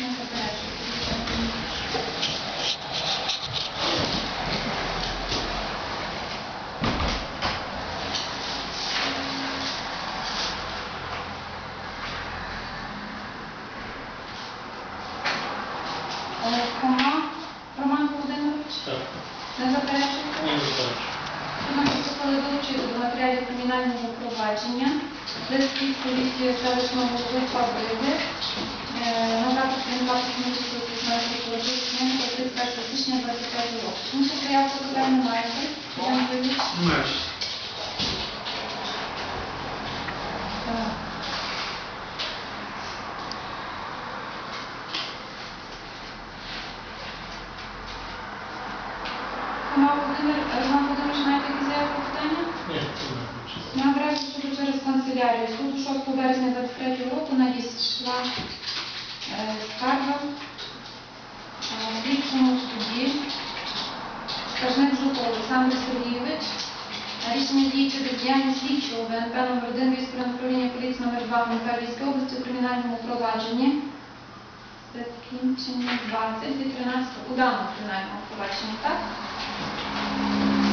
Не Кома Роман Володимирович, Так. не заперечуєте? Ні, не заперечую. Значить, коли долучити до матеріалів кримінального провадження, листів поліції селищного голови Фабриги, надати кримінальну комісію 16 років, 31 січня 25 року. Тому що заявку туди не маєте, я не вивіз. Роман Володимирович, маєте якісь заявки питання? Ні, це не хочу. На адресу суду через канцелярію. Суду 6 березня 23 року надійшла скарга е, слідчому суді Скажник Жуков Олександр Сергійович. На Рішення діючи бездіяння слідчого ВНП номер 1 Військового управління поліції номер 2 ВНП Львівської області у кримінальному провадженні. Закінчення 20 від 13 у даному кримінальному провадженні, так?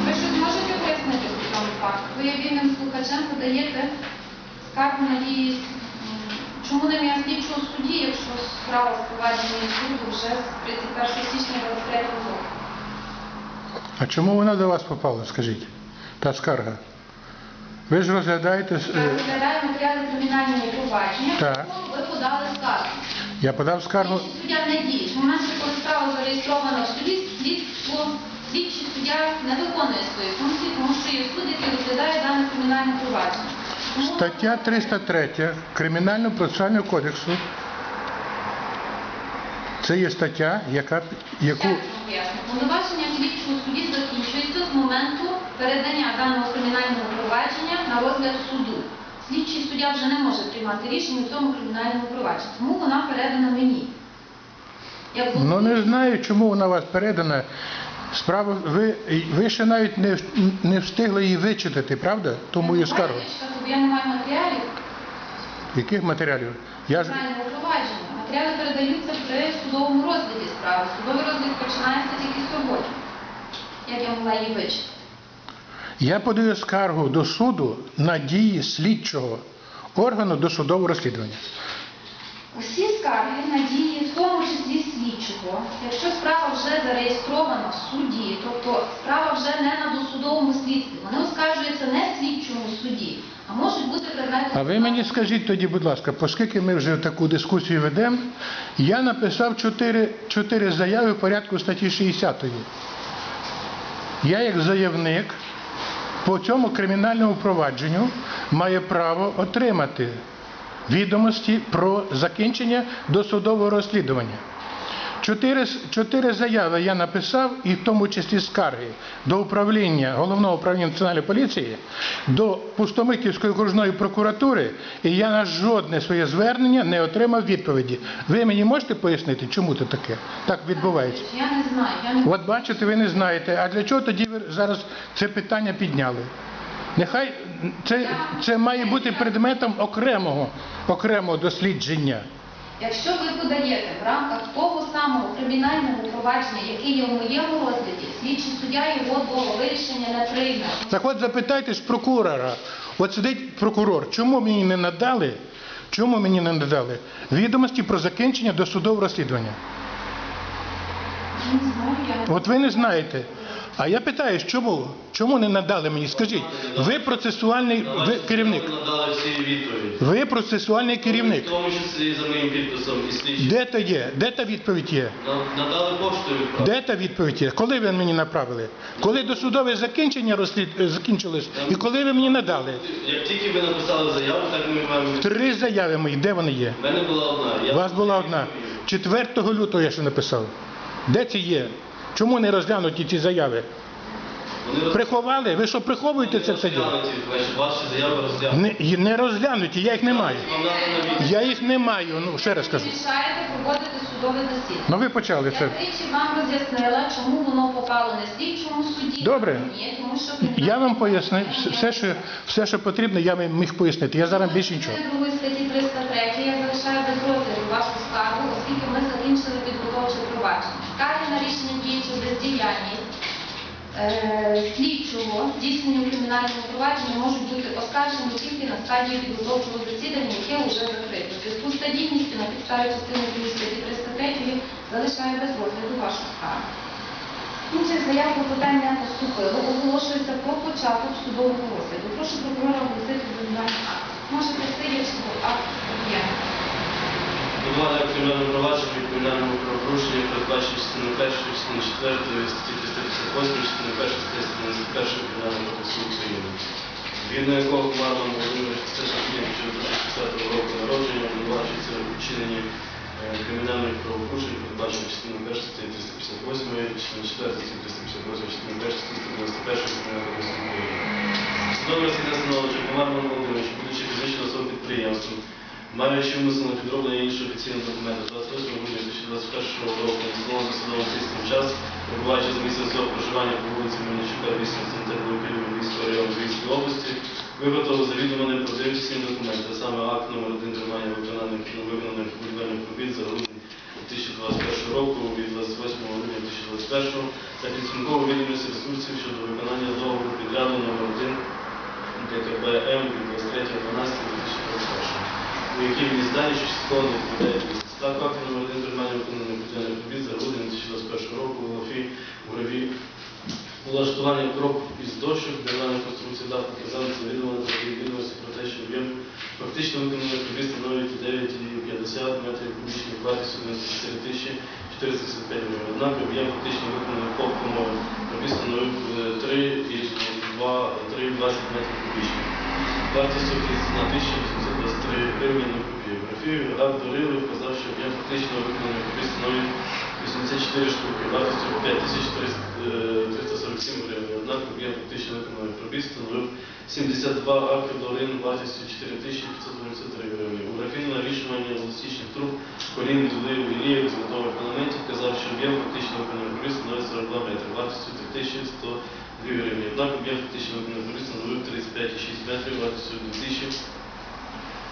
Ви щось можете пояснити по цьому факту? Ви вільним слухачем подаєте скаргу надії, м, чому не має слідчого судді, якщо справа впровадження суду вже з 31 січня 23 року? А чому вона до вас попала, скажіть? Та скарга. Ви ж розглядаєте. Я е, розглядаю матеріали кримінального провадження, Так. ви подали скаргу. Я подав скаргу. Слідчий суддя не діє. В моменті, коли справа зареєстрована в суді, слідство, слідчий суддя не виконує свої функції, тому що є суд, який розглядає дане кримінальне провадження. Стаття 303 Кримінального процесуального кодексу. Це є стаття, яка, яку? Повноваження слідчого судді закінчується з моменту передання даного кримінального провадження на розгляд суду. Слідчий суддя вже не може приймати рішення у цьому кримінальному провадженні, тому вона передана мені. Як ну не знаю, чому вона вас передана. Справа, ви, ви ще навіть не, не встигли її вичитати, правда? Тому і скаргу. Я не маю матеріалів Яких матеріалів? Я ж. Матеріали передаються при судовому розгляді справи. Судовий розгляд починається тільки сьогодні. Як я могла її вичити? Я подаю скаргу до суду на дії слідчого органу досудового розслідування. Усі скарги на дії, в тому числі слідчого, якщо справа вже зареєстрована в суді, тобто справа вже не на досудовому слідстві, вони оскаржуються не слідчому суді, а можуть бути предметом. А ви мені скажіть тоді, будь ласка, оскільки ми вже таку дискусію ведемо, я написав чотири, чотири заяви в порядку статті 60. Я як заявник по цьому кримінальному провадженню маю право отримати відомості про закінчення досудового розслідування. Чотири, чотири заяви я написав, і в тому числі скарги до управління головного управління національної поліції, до Пустомитівської окружної прокуратури, і я на жодне своє звернення не отримав відповіді. Ви мені можете пояснити, чому це таке? Так відбувається? Я не знаю, я не От бачите, ви не знаєте. А для чого тоді ви зараз це питання підняли? Нехай це, це має бути предметом окремого, окремого дослідження. Якщо ви подаєте в рамках того самого кримінального провадження, яке є в моєму розгляді, слідчий суддя його до вирішення не прийме. Так от запитайте ж прокурора. От сидить прокурор, чому мені не надали? Чому мені не надали відомості про закінчення досудового розслідування? Я не знаю, я От ви не знаєте. А я питаю, чому? Чому не надали мені? Скажіть, ви процесуальний ви керівник. Надали всі відповіді. Ви процесуальний керівник. В тому числі за моїм підписом і слідчим. Де то є? Де та відповідь є? На- Надали поштою. Де та відповідь є? Коли ви мені направили? Коли досудове закінчення розслід... е, закінчилось? І коли ви мені надали? Як тільки ви написали заяву, так ми маємо. Три заяви мої, де вони є? У мене була одна. Я У вас була одна. 4 лютого я ще написав. Де ці є? Чому не розглянуті ці заяви? Вони Приховали? Ви що приховуєте це все діло? ваші- Ваші заяви розглянуті. Не, не розглянуті, я їх не маю. Я їх не маю, ну ще раз кажу. мішаєте проводити судове засідання. Ну ви почали Я це. тричі вам роз'яснила, чому воно попало не слідчому судді. Добре. Ні, тому що Я вам пояснив все- все, що, все, що потрібно, я вам міг пояснити. Я зараз більше нічого. Частиною другої статті 303 я залишаю без розгляду вашу скаргу, оскільки ми е, слідчого здійснення у кримінальному провадженні можуть бути оскаржені тільки на стадії підготовчого засідання, яке вже закрито. В зв'язку з стадійністю на підставі частини 2 статті 303 залишаю без розгляду вашу скаргу. Інших заяв про питання поступило. Оголошується про початок судового розгляду. Прошу прокурора оголосити обвинувальний акт. Сидячи, бо акт є. Будування кримінального провадження від кримінального правопорушення передбачено частиною 1, частиною 4 статті 358, частиною 1 статті 191 Кримінального кодексу України. Згідно якого Марман Володимир 2010 року народження обвинувачується у вчиненні е, кримінальних правопорушень, передбачено частиною 1 статті 358, частиною 4 статті 358, частиною 1 статті 191 Кримінального кодексу України. Судове розслідування що Марман Володимирович, будучи фізичною особою підприємством, Маючи умисно підроблення іншого офіційного документу. 28 грудня 2021 року на встановлений судовим час, перебуваючи за місцем свого проживання по вулиці Мельничука, 8 центрального Києва, Львівського району Львівської області, виготовив завідомо неправдиві офіційні документи, а саме акт номер 1 тримання виконаних виконаних будівельних робіт за грудень 2021 року від 28 грудня 2021 та підсумково відомості ресурсів щодо виконання договору підряду номер 1 ДКБМ від 23.12.2021 у якій він здані, що частково не відповідає дійсності. Так, акт номер 1 приймання виконаних будівельних робіт за грудень 2021 року в Лофі у Граві Улаштування крок із дощок, дерев'яних конструкцій дах показали завідомо та відомості про те, що об'єм фактично виконаних робіт становить 9,50 метрів кубічних вартістю 94 тисячі 475 гривень. Однак об'єм фактично виконаних ковком робіт становив е, 3,20 метрів кубічних. Вартістю 31 тисяча 823 гривні на копію. Графію акт дорили вказав, що об'єм фактично виконаних робіт становить 84 штуки, вартістю 5347 гривень. Однак об'єм фактично виконаних робіт становив 72 акти долин вартістю 4593 гривні. У графіні навішування еластичних труб, колін, і лієк з готових елементів казав, що об'єм фактично виконаних робіт становить 42 метри, вартістю 3102 гривні. Однак об'єм фактично виконаних робіт становив 35,6 метрів, вартістю 2629 гривень.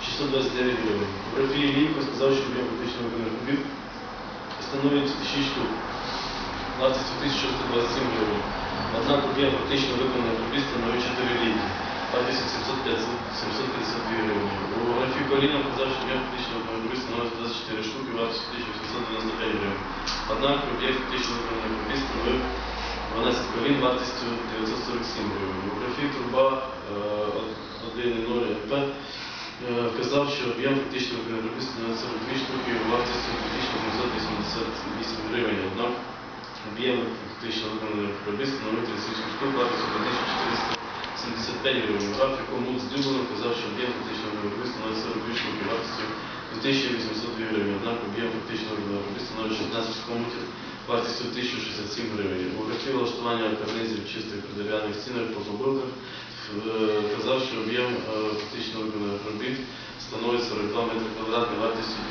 У графії Лійко сказав, що об'єм фактично виконаних робіт становить 6 штук, вартістю 1127 гривень. Однак об'єм фактично виконаних робіт становить 4 ліки, вартістю 750 752 гривні. У графії Коліна казав, що об'єм фактично виконаних робіт становить 24 штуки, вартістю 1895 гривень. Однак об'єм фактично виконаних робіт становив 12 колін вартістю 947 гривень. У графії Турба е, 1.0 МП е, вказав, що об'єм фактично робіт становить 42 штуки вартістю 2788 гривень. Однак об'єм фактично виконаних робіт становить 38 штук вартістю 2475 гривень. Графік Муц Дюблин вказав, що об'єм фактично робіт становить 42 штуки вартістю 2802 гривень. Однак об'єм фактично робіт становить 16 комутів вартістю 1067 гривень. Графі влаштування карнизів чистих дерев'яних стінах по побилках е, казав, що об'єм е, фактично виконаних робіт становить 42 метри квадратні вартістю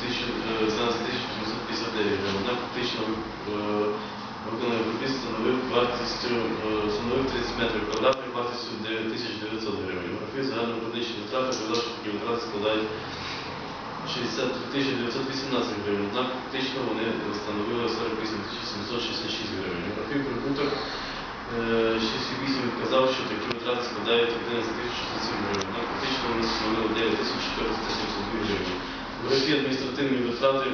17859 гривень. Однак фактично е, виконаних становив вартістю е, становив 30 метрів квадратних вартістю 9900 гривень. Графі загальнопровідничні витрати казав, що такі витрати складають 63 918 гривень, однак фактично вони становили 48 766 гривень. Графік прибуток е, 6,8 вказав, що такі витрати складають 11 607 гривень, однак фактично вони становили 9 472 гривень. В графі адміністративні витрати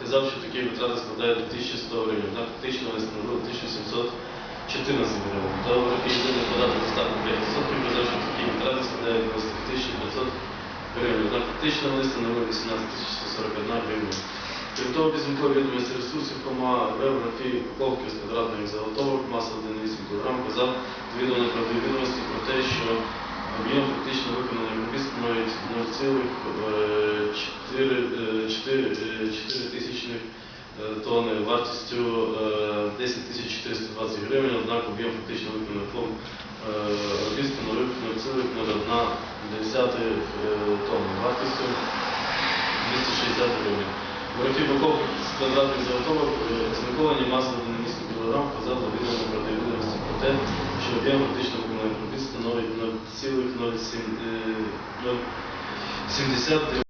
казав, що такі витрати складають 1100 гривень, однак фактично вони становили 1714 гривень. Та в графі єдиний податок доставки 5% казав, що такі витрати складають 20 500 гривень. Однак фактично вони становили 18 141 гривня. Крім того, підсумкові ресурсів кома географії упаковки з квадратних заготовок, маса 1,8 кг, казав довідомо неправдиві відомості про те, що об'єм фактично виконаних робіт становить 0,4 тисячних е, тонни вартістю е, 10 420 гривень, однак об'єм фактично виконаних тонн е, робіт становив 0,01 тонни вартістю 260 гривень. В боков упаковки з квадратних заготовок е, масово на 1,8 кілограм вказав за відомо неправдиві відомості про те, що об'єм фактично виконаних робіт становить 0,070